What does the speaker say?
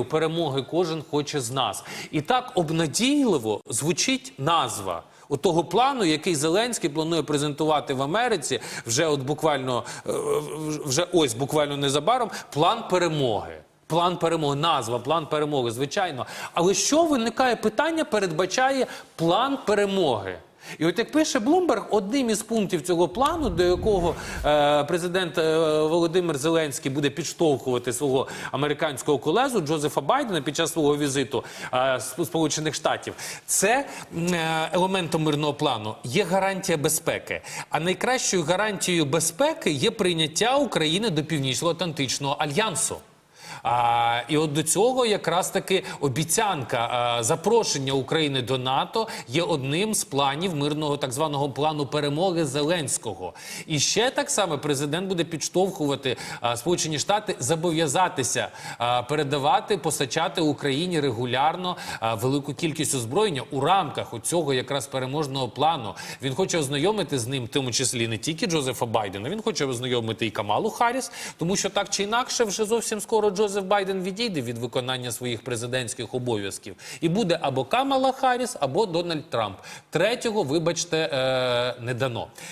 перемоги кожен хоче з нас. І так обнадійливо звучить назва. у Того плану, який Зеленський планує презентувати в Америці, вже от буквально е, вже ось буквально незабаром, план перемоги. План перемоги, назва, план перемоги, звичайно. Але що виникає питання, передбачає план перемоги? І от як пише Блумберг, одним із пунктів цього плану, до якого е, президент е, Володимир Зеленський буде підштовхувати свого американського колезу Джозефа Байдена під час свого візиту е, Сполучених Штатів, це е, елементом мирного плану є гарантія безпеки. А найкращою гарантією безпеки є прийняття України до Північно-Атлантичного альянсу. А, і от до цього якраз таки обіцянка запрошення України до НАТО є одним з планів мирного так званого плану перемоги Зеленського. І ще так само президент буде підштовхувати Сполучені Штати зобов'язатися а, передавати, постачати Україні регулярно велику кількість озброєння у рамках цього якраз переможного плану. Він хоче ознайомити з ним, в тому числі не тільки Джозефа Байдена, він хоче ознайомити і Камалу Харріс, тому що так чи інакше, вже зовсім скоро Джозеф Байден відійде від виконання своїх президентських обов'язків, і буде або Камала Харріс, або Дональд Трамп. Третього, вибачте, е, не дано.